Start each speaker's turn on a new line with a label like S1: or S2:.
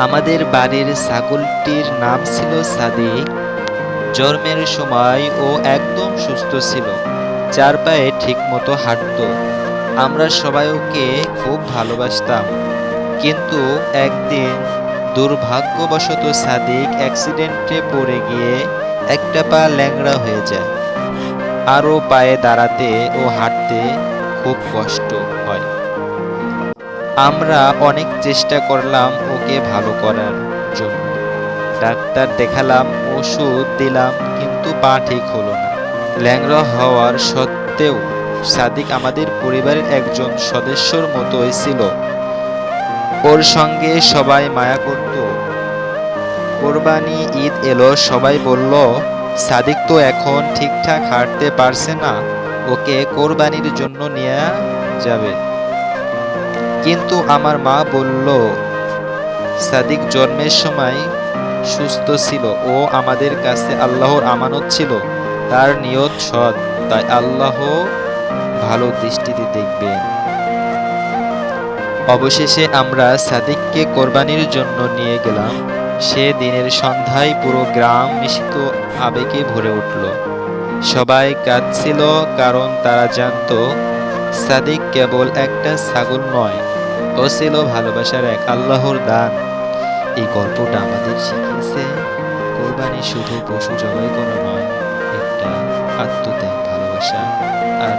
S1: আমাদের বাড়ির ছাগলটির নাম ছিল সাদিক। জন্মের সময় ও একদম সুস্থ ছিল। চার পায়ে ঠিকমতো হাঁটতো। আমরা সবাই ওকে খুব ভালোবাসতাম। কিন্তু একদিন দুর্ভাগ্যবশত সাদিক অ্যাক্সিডেন্টে পড়ে গিয়ে একটা পা ল্যাংড়া হয়ে যায়। আরও পায়ে দাঁড়াতে ও হাঁটতে খুব কষ্ট হয়। আমরা অনেক চেষ্টা করলাম ওকে ভালো করার জন্য। ডাক্তার দেখালাম, ওষুধ দিলাম, কিন্তু পা ঠিক হলো না। ল্যাংড়া হওয়ার সত্ত্বেও সাদিক আমাদের পরিবারের একজন সদস্যর মতোই ছিল। ওর সঙ্গে সবাই মায়া করত। কোরবানি ঈদ এলো, সবাই বলল, সাদিক তো এখন ঠিকঠাক হাঁটতে পারছে না, ওকে কোরবানির জন্য নিয়ে যাবে। কিন্তু আমার মা বলল, সাদিক জন্মের সময় সুস্থ ছিল। ও আমাদের কাছে আল্লাহর আমানত ছিল। তার নিয়ত সৎ। তাই আল্লাহ ভালো দৃষ্টিতে দেখবেন। অবশেষে আমরা সাদিককে কোরবানির জন্য নিয়ে গেলাম। সে দিনের সন্ধ্যায় পুরো গ্রাম মিশিত আবেগে ভরে উঠল। সবাই কাঁদছিল, কারণ তারা জানতো সাদিক কেবল একটা ছাগল নয় ও ছিল ভালোবাসার এক আল্লাহর দান। এই গল্পটা আমাদের শিখিয়েছে, কোরবানি শুধু পশু জবাই করা নয়, একটা আত্মত্যাগ, ভালোবাসা আর